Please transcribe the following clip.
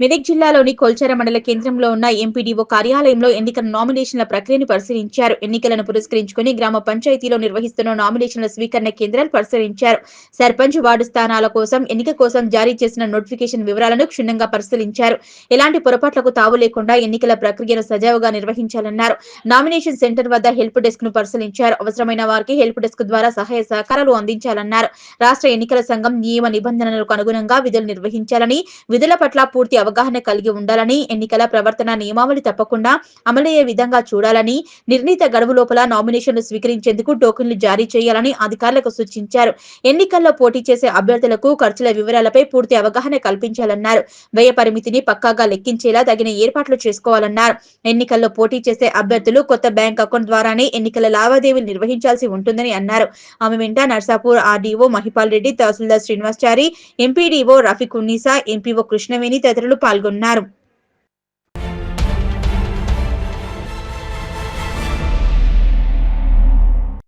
మెదక్ జిల్లాలోని కొల్చార మండల కేంద్రంలో ఉన్న ఎంపీడీఓ కార్యాలయంలో ఎన్నికల నామినేషన్ల ప్రక్రియను పరిశీలించారు. ఎన్నికలను పురస్కరించుకుని గ్రామ పంచాయతీలో నిర్వహిస్తున్న నామినేషన్ల స్వీకరణ కేంద్రాలు పరిశీలించారు. సర్పంచ్ వార్డు స్థానాల కోసం ఎన్నిక కోసం జారీ చేసిన నోటిఫికేషన్ వివరాలను క్షుణ్ణంగా పరిశీలించారు. ఎలాంటి పొరపాట్లకు తావు లేకుండా ఎన్నికల ప్రక్రియను సజావుగా నిర్వహించాలన్నారు. నామినేషన్ సెంటర్ వద్ద హెల్ప్ డెస్క్ను పరిశీలించారు. అవసరమైన వారికి హెల్ప్ డెస్క్ ద్వారా సహాయ సహకారాలు అందించాలన్నారు. రాష్ట్ర ఎన్నికల సంఘం నియమ నిబంధనలకు అనుగుణంగా విధులు నిర్వహించాలని విధుల పట్ల పూర్తి అవగాహన కలిగి ఉండాలని ఎన్నికల ప్రవర్తన నియమావళి తప్పకుండా అమలయ్యే విధంగా చూడాలని నిర్ణీత గడువు లోపల నామినేషన్లు స్వీకరించేందుకు టోకెన్లు జారీ చేయాలని అధికారులకు సూచించారు. ఎన్నికల్లో పోటీ చేసే అభ్యర్థులకు ఖర్చుల వివరాలపై పూర్తి అవగాహన కల్పించాలన్నారు. వ్యయ పరిమితిని పక్కాగా లెక్కించేలా తగిన ఏర్పాట్లు చేసుకోవాలన్నారు. ఎన్నికల్లో పోటీ చేసే అభ్యర్థులు కొత్త బ్యాంక్ అకౌంట్ ద్వారానే ఎన్నికల లావాదేవీలు నిర్వహించాల్సి ఉంటుందని అన్నారు. ఆమె వెంట నర్సాపూర్ ఆర్డీఓ మహిపాల్ రెడ్డి తహసీల్దార్ శ్రీనివాసచారి ఎంపీడీఓ రఫీక్ ఉన్నీసా ఎంపీఓ కృష్ణవేణి తదితరులు పాల్గొన్నారు